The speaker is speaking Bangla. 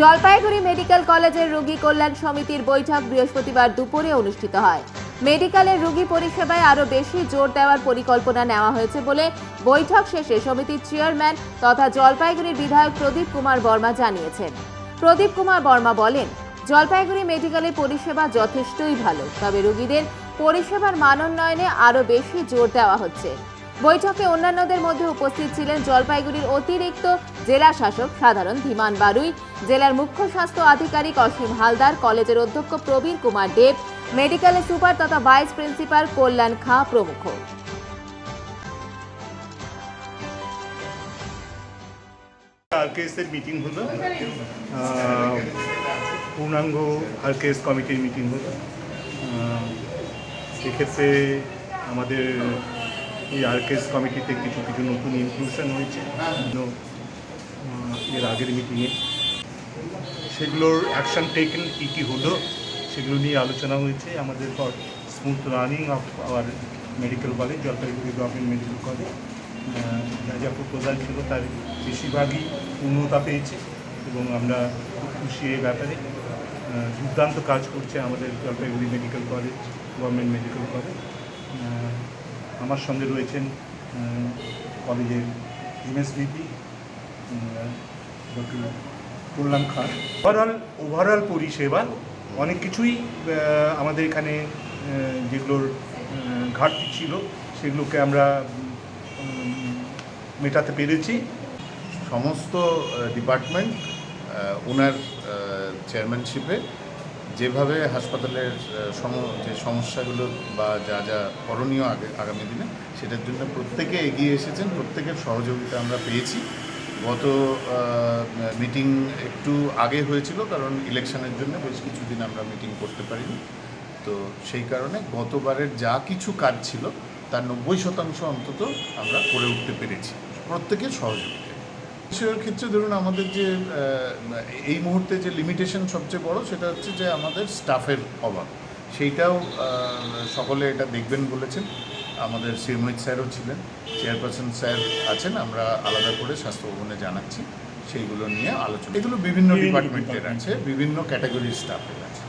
জলপাইগুড়ি মেডিকেল কলেজের রোগী কল্যাণ সমিতির বৈঠক বৃহস্পতিবার দুপুরে অনুষ্ঠিত হয়। মেডিকেলের রোগী পরিষেবায় আরও বেশি জোর দেওয়ার পরিকল্পনা নেওয়া হয়েছে বলে বৈঠক শেষে সমিতির চেয়ারম্যান তথা জলপাইগুড়ির বিধায়ক প্রদীপ কুমার বর্মা জানিয়েছেন। প্রদীপ কুমার বর্মা বলেন, জলপাইগুড়ি মেডিকেলের পরিষেবা যথেষ্টই ভালো, তবে রোগীদের পরিষেবার মানোন্নয়নে আরও বেশি জোর দেওয়া হচ্ছে। বৈঠকে অন্যান্যদের মধ্যে উপস্থিত ছিলেন জলপাইগুড়ির অতিরিক্ত জেলা শাসক সাধারণ ধীমান বারুই জেলার মুখ্য স্বাস্থ্য আধিকারিক অসীম হালদার কলেজের অধ্যক্ষ প্রবীর কুমার দেব মেডিকেলের সুপার তথা ভাইস প্রিন্সিপাল কল্যাণ খাঁ প্রমুখ। আরকেএসের মিটিং হলো। পূর্ণাঙ্গ আরকেএস কমিটির মিটিং হলো। আহ, এক্ষেত্রে আমাদের এই আরকেএস কমিটিতে কিছু কিছু নতুন ইনক্লুশন হয়েছে। এর আগের মিটিংয়ে সেগুলোর অ্যাকশন টেকেন কী কী হলো, সেগুলো নিয়ে আলোচনা হয়েছে। আমাদের for smooth running of our medical college Jalpaiguri government medical college যা যা প্রপোজাল ছিল তার বেশিরভাগই পূর্ণতা পেয়েছে এবং আমরা খুব খুশি এই ব্যাপারে। দুর্দান্ত কাজ করছে আমাদের Jalpaiguri medical college government medical college আমার সঙ্গে রয়েছেন কলেজের MSVP doctor Kalyan Khan. Overall overall পরিষেবা, অনেক কিছুই আমাদের এখানে যেগুলোর ঘাটতি ছিল, সেগুলোকে আমরা মেটাতে পেরেছি। সমস্ত ডিপার্টমেন্ট ওনার চেয়ারম্যানশিপে যেভাবে হাসপাতালের সম, যে সমস্যাগুলো বা যা যা করণীয় আগে, আগামী দিনে, সেটার জন্য প্রত্যেকে এগিয়ে এসেছেন, প্রত্যেকের সহযোগিতা আমরা পেয়েছি। গত মিটিং একটু আগে হয়েছিল, কারণ ইলেকশনের জন্য বেশ কিছুদিন আমরা মিটিং করতে পারিনি। তো সেই কারণে গতবারের যা কিছু কাজ ছিল, তার নব্বই শতাংশ অন্তত আমরা করে উঠতে পেরেছি। প্রত্যেকের সহযোগিতায় বিষয়ের ক্ষেত্রে ধরুন আমাদের যে এই মুহূর্তে যে লিমিটেশন সবচেয়ে বড় সেটা হচ্ছে যে আমাদের স্টাফের অভাব। সেইটাও সকলে এটা দেখবেন বলেছেন। আমাদের শ্রীমহিত স্যারও ছিলেন চেয়ারপারসন স্যার আছেন আমরা আলাদা করে স্বাস্থ্য ভবনে জানাচ্ছি। সেইগুলো নিয়ে আলোচনা। এগুলো বিভিন্ন ডিপার্টমেন্টের আছে বিভিন্ন ক্যাটাগরির স্টাফের আছে।